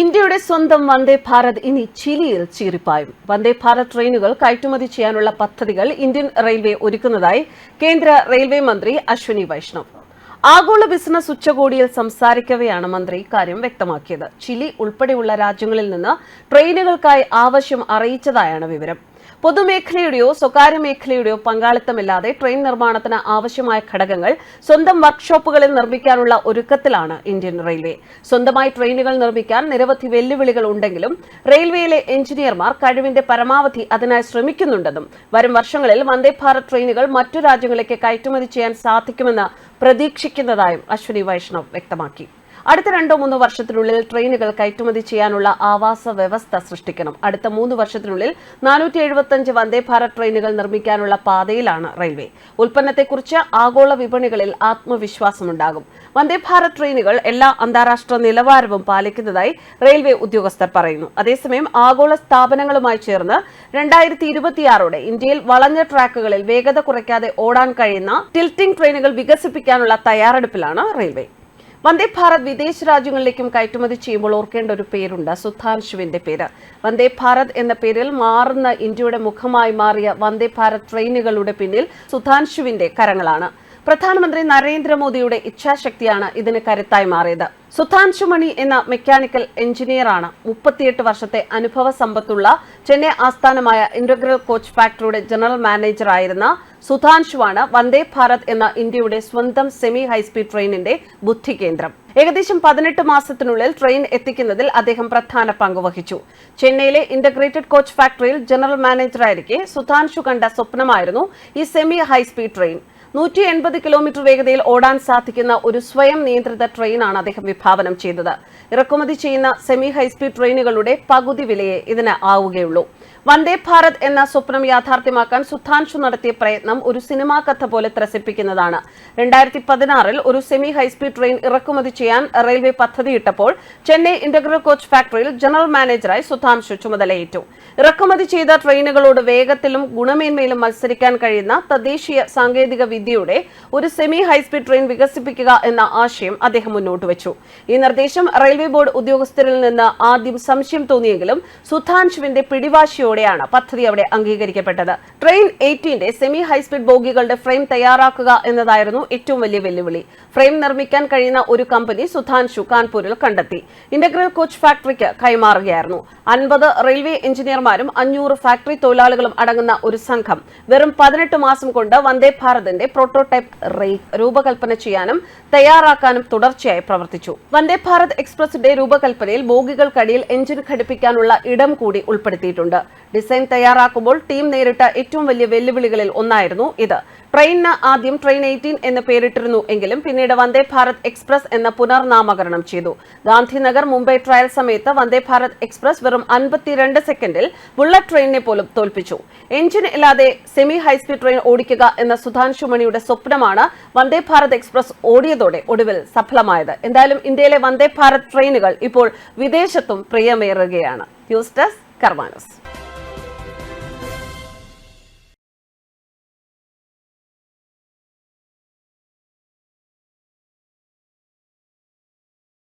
ഇന്ത്യയുടെ സ്വന്തം വന്ദേ ഭാരത് ഇനി ചിലിയിൽ ചീറിപ്പായും. വന്ദേ ഭാരത് ട്രെയിനുകൾ കയറ്റുമതി ചെയ്യാനുള്ള പദ്ധതികൾ ഇന്ത്യൻ റെയിൽവേ ഒരുക്കുന്നതായി കേന്ദ്ര റെയിൽവേ മന്ത്രി അശ്വനി വൈഷ്ണവ്. ആഗോള ബിസിനസ് ഉച്ചകോടിയിൽ സംസാരിക്കവെയാണ് മന്ത്രി ഇക്കാര്യം വ്യക്തമാക്കിയത്. ചിലി ഉൾപ്പെടെയുള്ള രാജ്യങ്ങളിൽ നിന്ന് ട്രെയിനുകൾക്കായി ആവശ്യം അറിയിച്ചതായാണ് വിവരം. പൊതുമേഖലയുടെയോ സ്വകാര്യ മേഖലയുടെയോ പങ്കാളിത്തമില്ലാതെ ട്രെയിൻ നിർമ്മാണത്തിന് ആവശ്യമായ ഘടകങ്ങൾ സ്വന്തം വർക്ക്ഷോപ്പുകളിൽ നിർമ്മിക്കാനുള്ള ഒരുക്കത്തിലാണ് ഇന്ത്യൻ റെയിൽവേ. സ്വന്തമായി ട്രെയിനുകൾ നിർമ്മിക്കാൻ നിരവധി വെല്ലുവിളികൾ ഉണ്ടെങ്കിലും റെയിൽവേയിലെ എഞ്ചിനീയർമാർ കഴിവിന്റെ പരമാവധി അതിനായി ശ്രമിക്കുന്നുണ്ടെന്നും വരും വർഷങ്ങളിൽ വന്ദേ ഭാരത് ട്രെയിനുകൾ മറ്റു രാജ്യങ്ങളിലേക്ക് കയറ്റുമതി ചെയ്യാൻ സാധിക്കുമെന്ന് പ്രതീക്ഷിക്കുന്നതായും അശ്വനി വൈഷ്ണവ് വ്യക്തമാക്കി. അടുത്ത രണ്ടോ മൂന്നോ വർഷത്തിനുള്ളിൽ ട്രെയിനുകൾ കയറ്റുമതി ചെയ്യാനുള്ള ആവാസ വ്യവസ്ഥ സൃഷ്ടിക്കണം. അടുത്ത മൂന്ന് വർഷത്തിനുള്ളിൽ നാനൂറ്റി എഴുപത്തഞ്ച് വന്ദേ ഭാരത് ട്രെയിനുകൾ നിർമ്മിക്കാനുള്ള പാതയിലാണ് റെയിൽവേ. ഉൽപ്പന്നത്തെക്കുറിച്ച് ആഗോള വിപണികളിൽ ആത്മവിശ്വാസമുണ്ടാകും. വന്ദേ ഭാരത് ട്രെയിനുകൾ എല്ലാ അന്താരാഷ്ട്ര നിലവാരവും പാലിക്കുന്നതായി റെയിൽവേ ഉദ്യോഗസ്ഥർ പറയുന്നു. അതേസമയം ആഗോള സ്ഥാപനങ്ങളുമായി ചേർന്ന് രണ്ടായിരത്തി ഇരുപത്തിയാറോടെ ഇന്ത്യയിൽ വളഞ്ഞ ട്രാക്കുകളിൽ വേഗത കുറയ്ക്കാതെ ഓടാൻ കഴിയുന്ന ടിൽറ്റിംഗ് ട്രെയിനുകൾ വികസിപ്പിക്കാനുള്ള തയ്യാറെടുപ്പിലാണ് റെയിൽവേ. വന്ദേ ഭാരത് വിദേശ രാജ്യങ്ങളിലേക്കും കയറ്റുമതി ചെയ്യുമ്പോൾ ഓർക്കേണ്ട ഒരു പേരുണ്ട്. സുധാൻഷുവിന്റെ പേര്. വന്ദേ ഭാരത് എന്ന പേരിൽ മാറുന്ന ഇന്ത്യയുടെ മുഖമായി മാറിയ വന്ദേ ഭാരത് ട്രെയിനുകളുടെ പിന്നിൽ സുധാൻഷുവിന്റെ കരങ്ങളാണ്. പ്രധാനമന്ത്രി നരേന്ദ്രമോദിയുടെ ഇച്ഛാശക്തിയാണ് ഇതിന് കരുത്തായി മാറിയത്. സുധാൻഷു മണി എന്ന മെക്കാനിക്കൽ എഞ്ചിനീയറാണ് മുപ്പത്തിയെട്ട് വർഷത്തെ അനുഭവ സമ്പത്തുള്ള ചെന്നൈ ആസ്ഥാനമായ ഇന്റഗ്രൽ കോച്ച് ഫാക്ടറിയുടെ ജനറൽ മാനേജർ മാനേജറായിരുന്ന സുധാൻഷുവാണ് വന്ദേ ഭാരത് എന്ന ഇന്ത്യയുടെ സ്വന്തം സെമി ഹൈസ്പീഡ് ട്രെയിനിന്റെ ബുദ്ധി കേന്ദ്രം. ഏകദേശം പതിനെട്ട് മാസത്തിനുള്ളിൽ ട്രെയിൻ എത്തിക്കുന്നതിൽ അദ്ദേഹം പ്രധാന പങ്ക് വഹിച്ചു. ചെന്നൈയിലെ ഇന്റഗ്രേറ്റഡ് കോച്ച് ഫാക്ടറിയിൽ ജനറൽ മാനേജറായിരിക്കെ സുധാൻഷു കണ്ട സ്വപ്നമായിരുന്നു ഈ സെമി ഹൈസ്പീഡ് ട്രെയിൻ. നൂറ്റി എൺപത് കിലോമീറ്റർ വേഗതയിൽ ഓടാൻ സാധിക്കുന്ന ഒരു സ്വയം നിയന്ത്രിത ട്രെയിനാണ് അദ്ദേഹം വിഭാവനം ചെയ്തത്. ഇറക്കുമതി ചെയ്യുന്ന സെമി ഹൈസ്പീഡ് ട്രെയിനുകളുടെ പകുതി വിലയെ ഇതിന് ആവുകയുള്ളൂ. വന്ദേ ഭാരത് എന്ന സ്വപ്നം യാഥാർത്ഥ്യമാക്കാൻ സുധാൻഷു നടത്തിയ പ്രയത്നം ഒരു സിനിമാ കഥ പോലെ ത്രസിപ്പിക്കുന്നതാണ്. രണ്ടായിരത്തി പതിനാറിൽ ഒരു സെമി ഹൈസ്പീഡ് ട്രെയിൻ ഇറക്കുമതി ചെയ്യാൻ റെയിൽവേ പദ്ധതിയിട്ടപ്പോൾ ചെന്നൈ ഇന്റഗ്രൽ കോച്ച് ഫാക്ടറിയിൽ ജനറൽ മാനേജറായി സുധാൻഷു ചുമതലയേറ്റു. ഇറക്കുമതി ചെയ്ത ട്രെയിനുകളോട് വേഗത്തിലും ഗുണമേന്മയിലും മത്സരിക്കാൻ കഴിയുന്ന തദ്ദേശീയ സാങ്കേതിക വിദ്യയുടെ ഒരു സെമി ഹൈസ്പീഡ് ട്രെയിൻ വികസിപ്പിക്കുക എന്ന ആശയം അദ്ദേഹം മുന്നോട്ട് വെച്ചു. ഈ നിർദ്ദേശം റെയിൽവേ ബോർഡ് ഉദ്യോഗസ്ഥരിൽ നിന്ന് ആദ്യം സംശയം തോന്നിയെങ്കിലും സുധാൻഷുവിന്റെ പിടിവാശിയോടെയാണ് പദ്ധതി അവിടെ അംഗീകരിക്കപ്പെട്ടത്. ട്രെയിൻ എയ്റ്റീന്റെ സെമി ഹൈസ്പീഡ് ബോഗികളുടെ ഫ്രെയിം തയ്യാറാക്കുക എന്നതായിരുന്നു ഏറ്റവും വലിയ വെല്ലുവിളി. ഫ്രെയിം നിർമ്മിക്കാൻ കഴിയുന്ന ഒരു കമ്പനി സുധാൻഷു കാൺപൂരിൽ കണ്ടെത്തി. ഇന്റഗ്രൽ കോച്ച് ഫാക്ടറിക്ക് കൈമാറുകയായിരുന്നു. അൻപത് റെയിൽവേ എഞ്ചിനീയർമാരും അഞ്ഞൂറ് ഫാക്ടറി തൊഴിലാളികളും അടങ്ങുന്ന ഒരു സംഘം വെറും പതിനെട്ട് മാസം കൊണ്ട് വന്ദേ ഭാരതിന്റെ പ്രോട്ടോടൈപ്പ് റെയിൽ രൂപകൽപ്പന ചെയ്യാനും തയ്യാറാക്കാനും തുടർച്ചയായി പ്രവർത്തിച്ചു. വന്ദേ ഭാരത് എക്സ്പ്രസിന്റെ രൂപകൽപ്പനയിൽ ബോഗികൾക്കടിയിൽ എഞ്ചിൻ ഘടിപ്പിക്കാനുള്ള ഇടം കൂടി ഉൾപ്പെടുത്തിയിട്ടുണ്ട്. ഡിസൈൻ തയ്യാറാക്കുമ്പോൾ ടീം നേരിട്ട ഏറ്റവും വലിയ വെല്ലുവിളികളിൽ ഒന്നായിരുന്നു ഇത്. ട്രെയിനിന് ആദ്യം ട്രെയിൻ എയ്റ്റീൻ എന്ന് പേരിട്ടിരുന്നു എങ്കിലും പിന്നീട് വന്ദേ ഭാരത് എക്സ്പ്രസ് എന്ന പുനർനാമകരണം ചെയ്തു. ഗാന്ധിനഗർ മുംബൈ ട്രയൽ സമയത്ത് വന്ദേ ഭാരത് എക്സ്പ്രസ് വെറും അൻപത്തിരണ്ട് സെക്കൻഡിൽ ബുള്ളറ്റ് ട്രെയിനിനെ പോലും തോൽപ്പിച്ചു. എഞ്ചിൻ ഇല്ലാതെ സെമി ഹൈസ്പീഡ് ട്രെയിൻ ഓടിക്കുക എന്ന സുധാൻഷു മണിയുടെ സ്വപ്നമാണ് വന്ദേ ഭാരത് എക്സ്പ്രസ് ഓടിയതോടെ ഒടുവിൽ സഫലമായത്. എന്തായാലും ഇന്ത്യയിലെ വന്ദേ ഭാരത് ട്രെയിനുകൾ ഇപ്പോൾ വിദേശത്തും പ്രിയമേറുകയാണ്. News desk കർമാനസ്.